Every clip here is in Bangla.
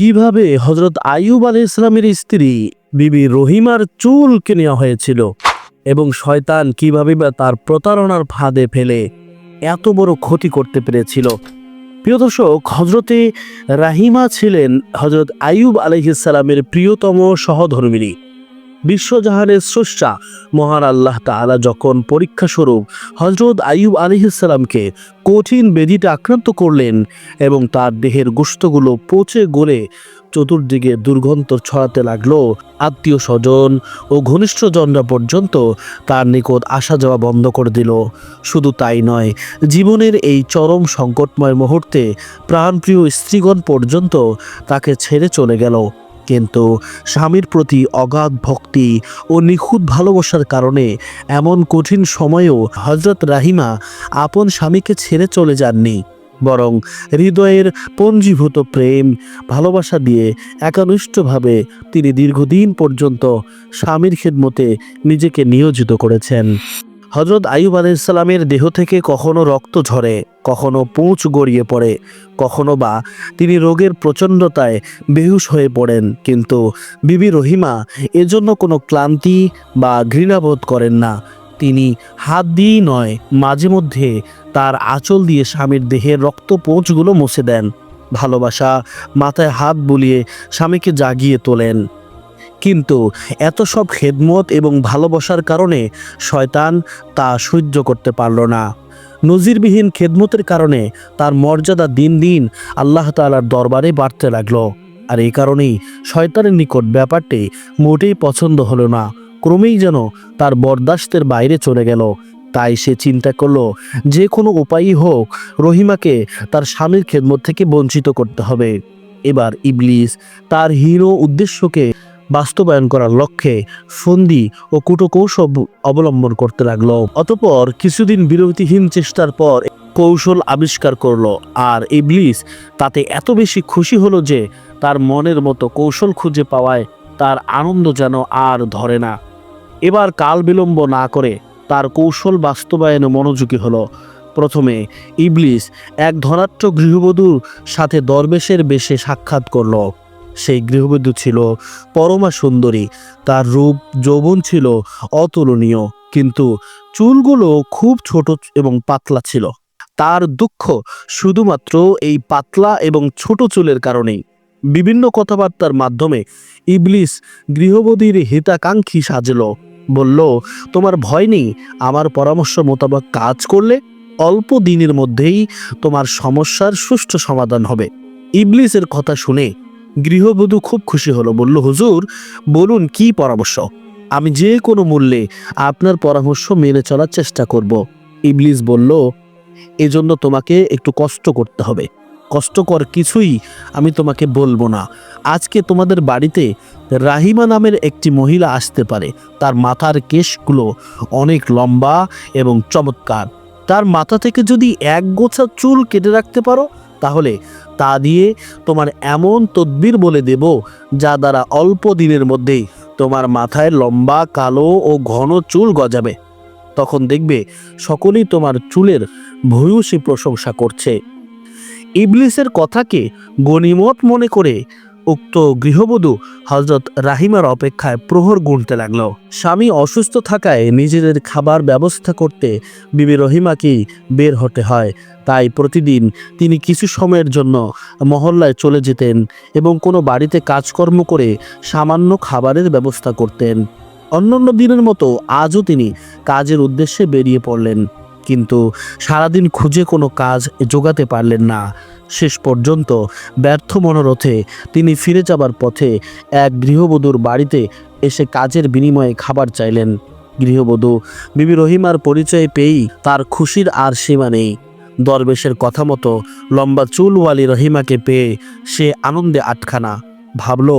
কীভাবে হজরত আইয়ুব আলী ইসলামের স্ত্রী বিবি রহিমার চুলকে নেওয়া হয়েছিল এবং শয়তান কীভাবে বা তার প্রতারণার ফাঁদে ফেলে এত বড় ক্ষতি করতে পেরেছিল। প্রিয় দর্শক হজরতে রাহিমা ছিলেন হজরত আইয়ুব আলহিসাল্লামের প্রিয়তম সহধর্মিনী। বিশ্বজাহানের স্রষ্টা, মহান আল্লাহ তাআলা যখন পরীক্ষা স্বরূপ হজরত আইয়ুব আলহিসাল্লামকে কঠিন বেদিতে আক্রান্ত করলেন এবং তার দেহের গোস্তগুলো পচে গলে চতুর্দিকে দুর্গন্ধ ছড়াতে লাগল, আত্মীয় স্বজন ও ঘনিষ্ঠজনরা পর্যন্ত তার নিকট আসা যাওয়া বন্ধ করে দিল। শুধু তাই নয়, জীবনের এই চরম সংকটময় মুহূর্তে প্রাণপ্রিয় স্ত্রীগণ পর্যন্ত তাকে ছেড়ে চলে গেল। কিন্তু স্বামীর প্রতি অগাধ ভক্তি ও নিখুঁত ভালোবাসার কারণে এমন কঠিন সময়েও হজরত রাহিমা আপন স্বামীকে ছেড়ে চলে যাননি। বরং হৃদয়ের পঞ্জীভূত প্রেম, ভালোবাসা দিয়ে একানিষ্ঠভাবে তিনি দীর্ঘদিন পর্যন্ত স্বামীর খেদমতে নিজেকে নিয়োজিত করেছেন। হজরত আইব আলাইসাল্লামের দেহ থেকে কখনো রক্ত ঝরে, কখনো পুঁচ গড়িয়ে পড়ে, কখনো বা তিনি রোগের প্রচণ্ডতায় বেহুশ হয়ে পড়েন। কিন্তু বিবি রহিমা এজন্য কোনো ক্লান্তি বা ঘৃণাবোধ করেন না। তিনি হাত দিয়েই নয়, মাঝে মধ্যে তার আঁচল দিয়ে স্বামীর দেহের রক্ত পোঁচগুলো মুছে দেন। ভালোবাসা মাথায় হাত বুলিয়ে স্বামীকে জাগিয়ে তোলেন। কিন্তু এত সব খেদমত এবং ভালোবাসার কারণে শয়তান তা সহ্য করতে পারল না। নজিরবিহীন খেদমতের কারণে তার মর্যাদা দিন দিন আল্লাহ তাআলার দরবারে বাড়তে লাগল। আর এই কারণেই শয়তানের নিকট ব্যাপারটি মোটেই পছন্দ হলো না। ক্রমেই যেন তার বরদাস্তের বাইরে চলে গেল। তাই সে চিন্তা করল, যে কোনো উপায়ই হোক, রহিমাকে তার স্বামীর খেদমত থেকে বঞ্চিত করতে হবে। এবার ইবলিস তার হিরো উদ্দেশ্যকে বাস্তবায়ন করার লক্ষ্যে ফন্দি ও কুটকৌশল অবলম্বন করতে লাগল। অতপর কিছুদিন বিরতিহীন চেষ্টার পর কৌশল আবিষ্কার করল আর ইবলিস তাতে এত বেশি খুশি হলো যে তার মনের মতো কৌশল খুঁজে পাওয়ায় তার আনন্দ যেন আর ধরে না। এবার কাল বিলম্ব না করে তার কৌশল বাস্তবায়নে মনোযোগী হলো। প্রথমে ইবলিস এক ধনাঢ্য গৃহবধূর সাথে দরবেশের বেশে সাক্ষাৎ করল। সেই গৃহবধূ ছিল পরমা সুন্দরী। তার রূপ যৌবন ছিল অতুলনীয়, কিন্তু চুলগুলো খুব ছোট এবং পাতলা ছিল। তার দুঃখ শুধুমাত্র এই পাতলা এবং ছোট চুলের কারণেই। বিভিন্ন কথাবার্তার মাধ্যমে ইবলিস গৃহবধূর হিতাকাঙ্ক্ষী সাজল। বলল, তোমার ভয় নেই? আমার পরামর্শ মোতাবেক কাজ করলে অল্প দিনের মধ্যেই তোমার সমস্যার সুষ্ঠু সমাধান হবে। ইবলিসের কথা শুনে গৃহবধূ খুব খুশি হলো, বলল, হুজুর, বলুন কি পরামর্শ? আমি যে কোনো মূল্যে আপনার পরামর্শ মেনে চলার চেষ্টা করব। ইবলিস বলল, এজন্য তোমাকে একটু কষ্ট করতে হবে। কষ্টকর কিছুই আমি তোমাকে বলব না। আজকে তোমাদের বাড়িতে রাহিমা নামের একটি মহিলা আসতে পারে। তার মাথার কেশগুলো অনেক লম্বা এবং চমৎকার। তার মাথা থেকে যদি এক গোছা চুল কেটে রাখতে পারো, তাহলে তা দিয়ে তোমার এমন তদ্বির বলে দেব যা দ্বারা অল্প দিনের মধ্যেই তোমার মাথায় লম্বা, কালো ও ঘন চুল গজাবে। তখন দেখবে সকলেই তোমার চুলের ভূয়সী প্রশংসা করছে। ইবলিসের কথাকে গণিমত মনে করে উক্ত গৃহবধূ হজরত রাহিমার অপেক্ষায় প্রহর গুনতে লাগল। স্বামী অসুস্থ থাকায় নিজেদের খাবার ব্যবস্থা করতে বিবি রহিমাকেই বের হতে হয়। তাই প্রতিদিন তিনি কিছু সময়ের জন্য মহল্লায় চলে যেতেন এবং কোনো বাড়িতে কাজকর্ম করে সামান্য খাবারের ব্যবস্থা করতেন। অন্যান্য দিনের মতো আজও তিনি কাজের উদ্দেশ্যে বেরিয়ে পড়লেন। কিন্তু সারাদিন খুঁজে কোনো কাজ জোগাতে পারলেন না। শেষ পর্যন্ত ব্যর্থ মনোরথে তিনি ফিরে যাবার পথে এক গৃহবধূর বাড়িতে এসে কাজের বিনিময়ে খাবার চাইলেন। গৃহবধূ বিবি রহিমার পরিচয় পেয়েই তার খুশির আর সীমা নেই। দরবেশের কথা মতো লম্বা চুলওয়ালি রহিমাকে পেয়ে সে আনন্দে আটখানা। ভাবল,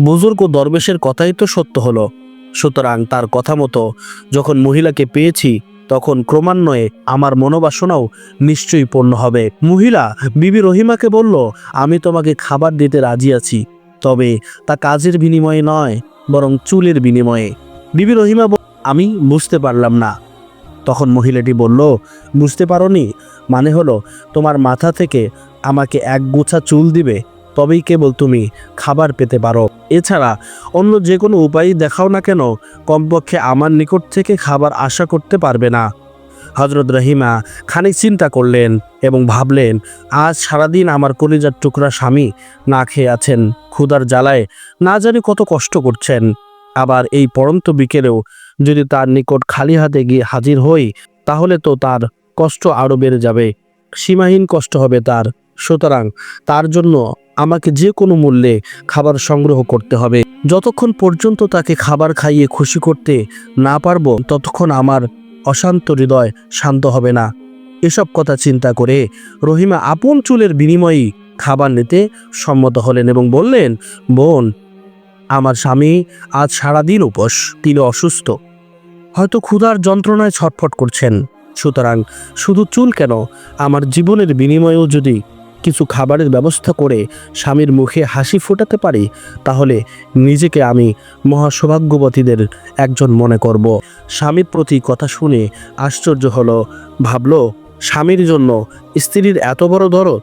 বুজুর্গ দরবেশের কথাই তো সত্য হলো। সুতরাং তার কথা মতো যখন মহিলাকে পেয়েছি তখন ক্রমান্বয়ে আমার মনোবাসনাও নিশ্চয়ই পূর্ণ হবে। মহিলা, বিবি রহিমাকে বলল, আমি তোমাকে খাবার দিতে রাজি আছি, তবে তা কাজের বিনিময়ে নয়, বরং চুলের বিনিময়ে। বিবি রহিমা আমি বুঝতে পারলাম না। তখন মহিলাটি বলল, বুঝতে পারোনি? মানে হলো, তোমার মাথা থেকে আমাকে এক গোছা চুল দিবে তবেই কেবল তুমি খাবার পেতে পারো। এছাড়া অন্য যে কোনো উপায় দেখাও না কেন, কমপক্ষে আমার নিকট থেকে খাবার আশা করতে পারবে না। হজরত রহিমা খানিক চিন্তা করলেন এবং ভাবলেন, আজ সারাদিন আমার কলিজার টুকরা স্বামী না খেয়ে আছেন, ক্ষুধার জ্বালায় না জানি কত কষ্ট করছেন। আবার এই পরন্ত বিকেলেও যদি তার নিকট খালি হাতে গিয়ে হাজির হই, তাহলে তো তার কষ্ট আরও বেড়ে যাবে। সীমাহীন কষ্ট হবে তার। সুতরাং তার জন্য আমাকে যে কোনো মূল্যে খাবার সংগ্রহ করতে হবে। যতক্ষণ পর্যন্ত তাকে খাবার খাইয়ে খুশি করতে না পারব, ততক্ষণ আমার অশান্ত হৃদয় শান্ত হবে না। এসব কথা চিন্তা করে রহিমা আপন চুলের বিনিময়েই খাবার নিতে সম্মত হলেন এবং বললেন, বোন, আমার স্বামী আজ সারাদিন উপোস তিনি অসুস্থ। হয়তো ক্ষুধার যন্ত্রণায় ছটফট করছেন। সুতরাং শুধু চুল কেন? আমার জীবনের বিনিময়েও যদি কিছু খাবারের ব্যবস্থা করে স্বামীর মুখে হাসি ফোটাতে পারি, তাহলে নিজেকে আমি মহাসৌভাগ্যবতীদের একজন মনে করব। স্বামীর প্রতি কথা শুনে আশ্চর্য হলো, ভাবলো, স্বামীর জন্য স্ত্রীর এত বড় দরদ,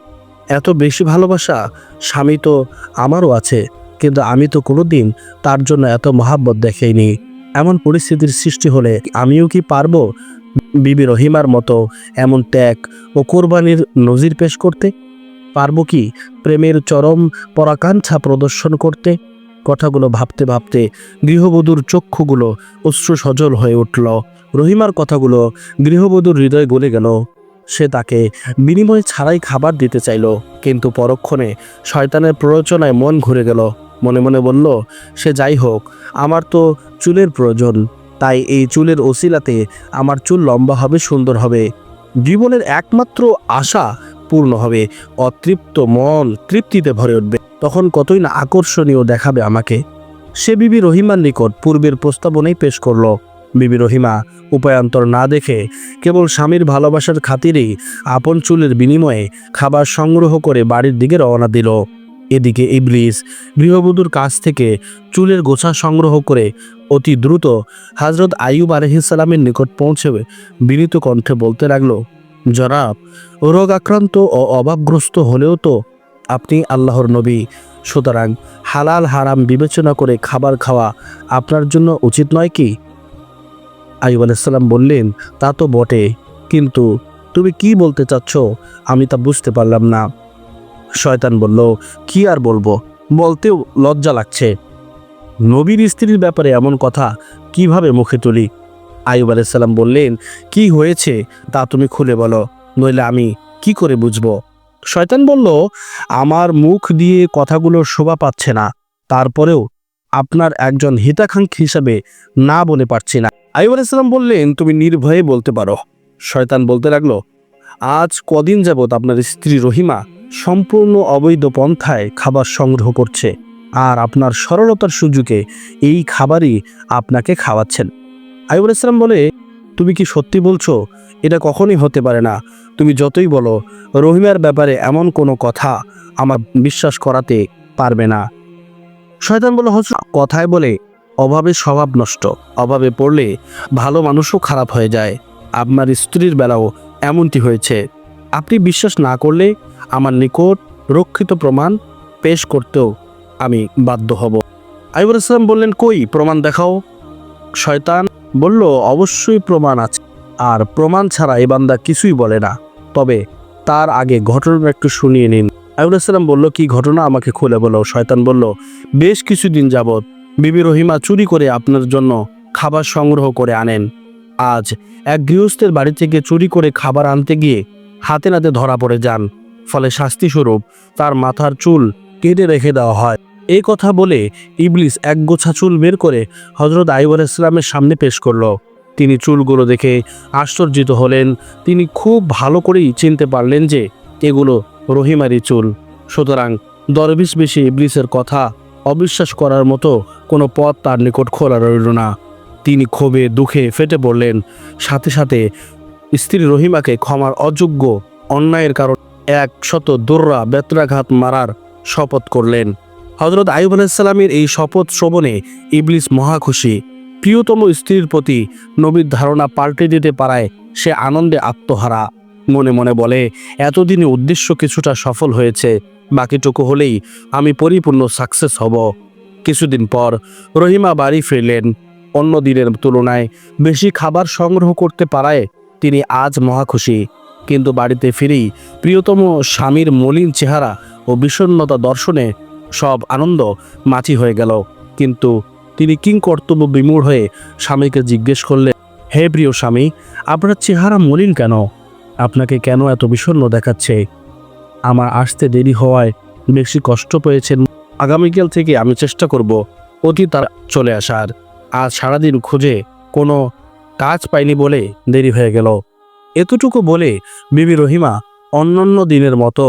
এত বেশি ভালোবাসা, স্বামী তো আমারও আছে, কিন্তু আমি তো কোনোদিন তার জন্য এত মহাব্বত দেখাইনি। এমন পরিস্থিতির সৃষ্টি হলে আমিও কি পারব? বিবি রহিমার মতো এমন ত্যাগ ও কোরবানির নজির পেশ করতে? পারব কি? প্রেমের চরম পরাকাঙ্ক্ষা প্রদর্শন করতে? কথাগুলো ভাবতে ভাবতে গৃহবধূর চক্ষুগুলো অশ্রু সজল হয়ে উঠল। রহিমার কথাগুলো গৃহবধূর হৃদয় গলে গেল। সে তাকে বিনিময় ছাড়াই খাবার দিতে চাইল, কিন্তু পরক্ষণে শয়তানের প্ররোচনায় মন ঘুরে গেল। মনে মনে বলল, সে যাই হোক, আমার তো চুলের প্রয়োজন। তাই এই চুলের ওসিলাতে আমার চুল লম্বা হবে, সুন্দর হবে। জীবনের একমাত্র আশা পূর্ণ হবে, অতৃপ্ত মন তৃপ্তিতে ভরে উঠবে। তখন কতই না আকর্ষণীয় দেখাবে আমাকে। সে বিবি রহিমার নিকট পূর্বের প্রস্তাবনেই পেশ করল, বিবি রহিমা, উপায়ান্তর না দেখে কেবল স্বামীর ভালোবাসার খাতিরেই আপন চুলের বিনিময়ে খাবার সংগ্রহ করে বাড়ির দিকে রওনা দিল। এদিকে ইবলিস গৃহবধূর কাছ থেকে চুলের গোছা সংগ্রহ করে অতি দ্রুত হজরত আইয়ুব আলহিসাল্লামের নিকট পৌঁছে বিনীত কণ্ঠে বলতে লাগল জনাব রোগ আক্রান্ত ও অভাবগ্রস্ত হলেও তো আপনি আল্লাহর নবী। সুতরাং হালাল হারাম বিবেচনা করে খাবার খাওয়া আপনার জন্য উচিত নয় কি? আইব আলাইসাল্লাম বললেন, তা তো বটে, কিন্তু তুমি কি বলতে চাচ্ছ? আমি তা বুঝতে পারলাম না। শয়তান বলল, কি আর বলব? বলতেও লজ্জা লাগছে। নবীর স্ত্রীর ব্যাপারে এমন কথা কীভাবে মুখে তুলি? আইব আলাইসাল্লাম বললেন, কি হয়েছে? তা তুমি খুলে বলো, নইলে আমি কি করে বুঝব? শয়তান বলল, আমার মুখ দিয়ে কথাগুলো শোভা পাচ্ছে না। তারপরেও আপনার একজন হিতাকাঙ্ক্ষী হিসাবে না বলে পারছি না। আইব আলাইসাল্লাম বললেন, তুমি নির্ভয়ে বলতে পারো। শয়তান বলতে লাগল, আজ কদিন যাবৎ আপনার স্ত্রী রহিমা সম্পূর্ণ অবৈধ পন্থায় খাবার সংগ্রহ করছে, আর আপনার সরলতার সুযোগে এই খাবারই আপনাকে খাওয়াচ্ছেন। আইবুল ইসলাম বলে, তুমি কি সত্যি বলছো? এটা কখনোই হতে পারে না। তুমি যতই বলো, রহিমার ব্যাপারে এমন কোনো কথা আমার বিশ্বাস করাতে পারবে না। শয়তান বলে হচ্ছে কথায় বলে অভাবে স্বভাব নষ্ট। অভাবে পড়লে ভালো মানুষও খারাপ হয়ে যায়। আপনার স্ত্রীর বেলাও এমনটি হয়েছে। আপনি বিশ্বাস না করলে আমার নিকট রক্ষিত প্রমাণ পেশ করতেও আমি বাধ্য হব। আইবুল ইসলাম বললেন, কই? প্রমাণ দেখাও। শয়তান বলল, অবশ্যই প্রমাণ আছে। আর প্রমাণ ছাড়া এই বান্দা কিছুই বলে না। তবে তার আগে ঘটনা একটু শুনিয়ে নিন। আইবুল ইসলাম বলল, কি ঘটনা? আমাকে খুলে বলো। শয়তান বলল, বেশ কিছুদিন যাবৎ বিবি রহিমা চুরি করে আপনার জন্য খাবার সংগ্রহ করে আনেন। আজ এক গৃহস্থের বাড়ি থেকে চুরি করে খাবার আনতে গিয়ে হাতে নাতে ধরা পড়ে যান। ফলে শাস্তিস্বরূপ তার মাথার চুল কেটে রেখে দেওয়া হয়। এই কথা বলে ইবলিস এক গোছা চুল বের করে হজরত আইব ইসলামের সামনে পেশ করল। তিনি চুলগুলো দেখে আশ্চর্যিত হলেন। তিনি খুব ভালো করেই চিনতে পারলেন যে এগুলো রহিমারি চুল। সুতরাং দরবিশ বেশি ইবলিসের কথা অবিশ্বাস করার মতো কোনো পথ তার নিকট খোলা রইল না। তিনি ক্ষোভে দুঃখে ফেটে পড়লেন। সাথে সাথে স্ত্রী রহিমাকে ক্ষমার অযোগ্য অন্যায়ের কারণ এক শত দোররা বেত্রাঘাত মারার শপথ করলেন। হজরত আইব আলাইসাল্লামের এই শপথ শ্রবণে ইবলিস মহা খুশি। প্রিয়তম স্ত্রীর প্রতি নবীর ধারণা পাল্টে দিতে পারায় সে আনন্দে আত্মহারা। মনে মনে বলে, এতদিনে উদ্দেশ্য কিছুটা সফল হয়েছে, বাকিটুকু হলেই আমি পরিপূর্ণ সাকসেস হব। কিছুদিন পর রহিমা বাড়ি ফিরলেন। অন্য দিনের তুলনায় বেশি খাবার সংগ্রহ করতে পারায় তিনি আজ মহাখুশি কিন্তু বাড়িতে ফিরেই প্রিয়তম স্বামীর মলিন চেহারা ও বিষণ্ণতা দর্শনে সব আনন্দ মাটি হয়ে গেল। কিন্তু তিনি কিং কর্তব্য বিমূঢ় হয়ে স্বামীকে জিজ্ঞেস করলেন, হে প্রিয় স্বামী, আপনার চেহারা মলিন কেন? আপনাকে কেন এত বিষণ্ণ দেখাচ্ছে? আমার আসতে দেরি হওয়ায় বেশি কষ্ট পেয়েছেন। আগামীকাল থেকে আমি চেষ্টা করব অতি তার চলে আসার। আজ সারাদিন খুঁজে কোনো কাজ পাইনি বলে দেরি হয়ে গেল। এতটুকু বলে বিবি রহিমা অন্যান্য দিনের মতো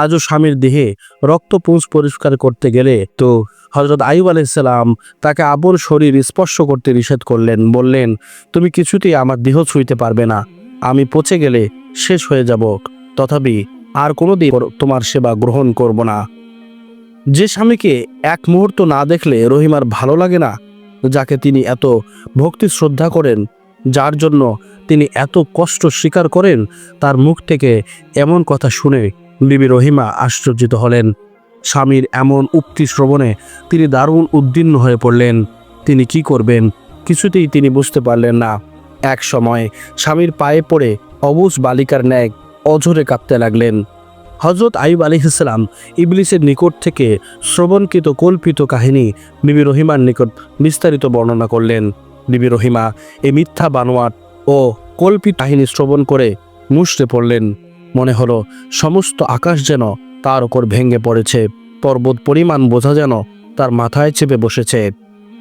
আজও স্বামীর দেহে রক্তপুঞ্জ পরিষ্কার করতে গেলে তো হজরত আইব আলাইসাল্লাম তাকে আপন শরীর স্পর্শ করতে নিষেধ করলেন, বললেন, তুমি কিছুতেই আমার দেহ ছুঁইতে পারবে না। আমি পচে গেলে শেষ হয়ে যাব। তথাপি আর কোনো দিন তোমার সেবা গ্রহণ করব না। যে স্বামীকে এক মুহূর্ত না দেখলে রহিমার ভালো লাগে না, যাকে তিনি এত ভক্তি শ্রদ্ধা করেন যার জন্য তিনি এত কষ্ট স্বীকার করেন, তার মুখ থেকে এমন কথা শুনে বিবি রহিমা আশ্চর্যিত হলেন। স্বামীর এমন উক্তি শ্রবণে তিনি দারুণ উদ্দীর্ণ হয়ে পড়লেন। তিনি কি করবেন? কিছুতেই তিনি বুঝতে পারলেন না। এক সময় স্বামীর পায়ে পড়ে অবুজ বালিকার ন্যায় অঝরে কাঁপতে লাগলেন। হজরত আইব আলিহাস্লাম ইবলিসের নিকট থেকে শ্রবণকৃত কল্পিত কাহিনী বিবি রহিমার নিকট বিস্তারিত বর্ণনা করলেন। বিবি রহিমা এই মিথ্যা বানোয়াট ও কল্পিত কাহিনী শ্রবণ করে মুষড়ে পড়লেন। মনে হলো, সমস্ত আকাশ যেন তার ওপর ভেঙে পড়েছে। পর্বত পরিমাণ বোঝা যেন তার মাথায় চেপে বসেছে।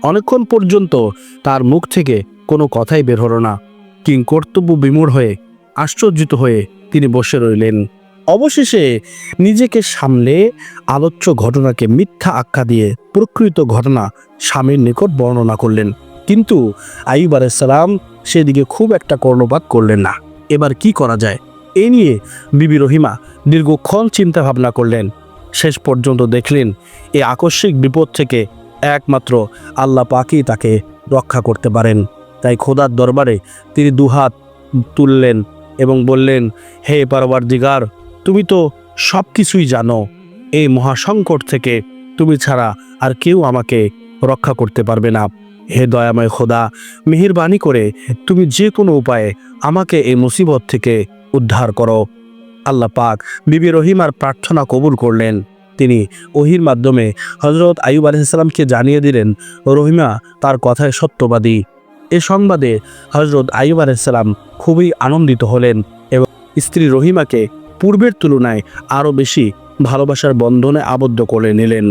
অনেকক্ষণ পর্যন্ত তার মুখ থেকে কোনো কথাই বের হলো না। কিং কর্তব্য বিমূঢ় হয়ে, আশ্চর্যিত হয়ে তিনি বসে রইলেন। অবশেষে নিজেকে সামলে আলোচ্য ঘটনাকে মিথ্যা আখ্যা দিয়ে প্রকৃত ঘটনা স্বামীর নিকট বর্ণনা করলেন। কিন্তু আইব আলাইসালাম সেদিকে খুব একটা কর্ণপাত করলেন না। এবার কি করা যায়? এ নিয়ে বিবি রহিমা দীর্ঘক্ষণ চিন্তা ভাবনা করলেন। শেষ পর্যন্ত দেখলেন, এ আকস্মিক বিপদ থেকে একমাত্র আল্লাহ পাকই তাকে রক্ষা করতে পারেন। তাই খোদার দরবারে তিনি দুহাত তুললেন এবং বললেন, হে পারবার দিগার তুমি তো সব কিছুই জানো। এই মহাসংকট থেকে তুমি ছাড়া আর কেউ আমাকে রক্ষা করতে পারবে না। হে দয়াময় খোদা, মেহেরবানি করে তুমি যে কোনো উপায়ে আমাকে এই মুসিবত থেকে উদ্ধার করো। আল্লাহ পাক বিবি রহিমার প্রার্থনা কবুল করলেন। তিনি ওহির মাধ্যমে হজরত আইব আলহিসাল্লামকে জানিয়ে দিলেন, রহিমা তার কথায় সত্যবাদী। এ সংবাদে হজরত আইব আলহিসাল্লাম খুবই আনন্দিত হলেন এবং স্ত্রী রহিমাকে পূর্বের তুলনায় আরও বেশি ভালোবাসার বন্ধনে আবদ্ধ করে নিলেন।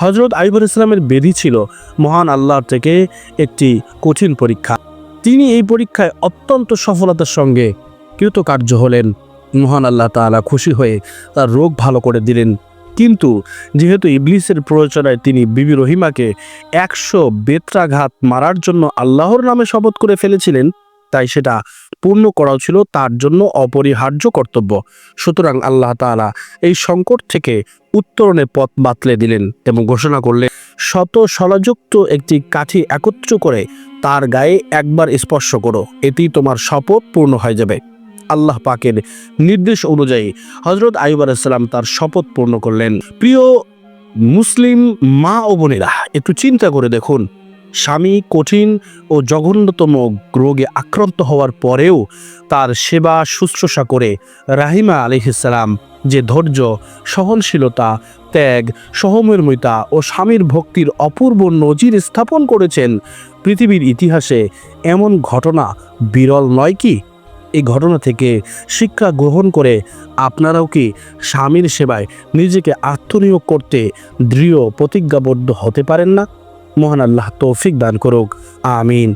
হজরত আইব ইসলামের বেদি ছিল মহান আল্লাহর থেকে একটি কঠিন পরীক্ষা। তিনি এই পরীক্ষায় অত্যন্ত সফলতার সঙ্গে কৃতকার্য হলেন। মহান আল্লাহ তাআলা খুশি হয়ে তার রোগ ভালো করে দিলেন। কিন্তু যেহেতু ইবলিসের প্ররোচনায় তিনি বিবি রহিমাকে একশো বেত্রাঘাত মারার জন্য আল্লাহর নামে শপথ করে ফেলেছিলেন, তাই সেটা পূর্ণ করাও ছিল তার জন্য অপরিহার্য কর্তব্য। সুতরাং আল্লাহ তাআলা এই সংকট থেকে উত্তরণের পথ বাতলে দিলেন এবং ঘোষণা করলেন, শত সলাযুক্ত একটি কাঠি একত্র করে তার গায়ে একবার স্পর্শ করো, এতেই তোমার শপথ পূর্ণ হয়ে যাবে। আল্লাহ পাকের নির্দেশ অনুযায়ী হজরত আইব আলাইসাল্লাম তার শপথ পূর্ণ করলেন। প্রিয় মুসলিম মা ও বোনেরা, একটু চিন্তা করে দেখুন স্বামী কঠিন ও জঘন্যতম রোগে আক্রান্ত হওয়ার পরেও তার সেবা শুশ্রূষা করে রাহিমা আলিহিসাল্লাম যে ধৈর্য, সহনশীলতা, ত্যাগ, সহমর্মিতা ও স্বামীর ভক্তির অপূর্ব নজির স্থাপন করেছেন, পৃথিবীর ইতিহাসে এমন ঘটনা বিরল নয় কি? এই ঘটনা থেকে শিক্ষা গ্রহণ করে আপনারাও কি স্বামীর সেবায় নিজেকে আত্মনিয়োগ করতে দৃঢ় প্রতিজ্ঞাবদ্ধ হতে পারেন না? মহান আল্লাহ তৌফিক দান করুক। আমিন।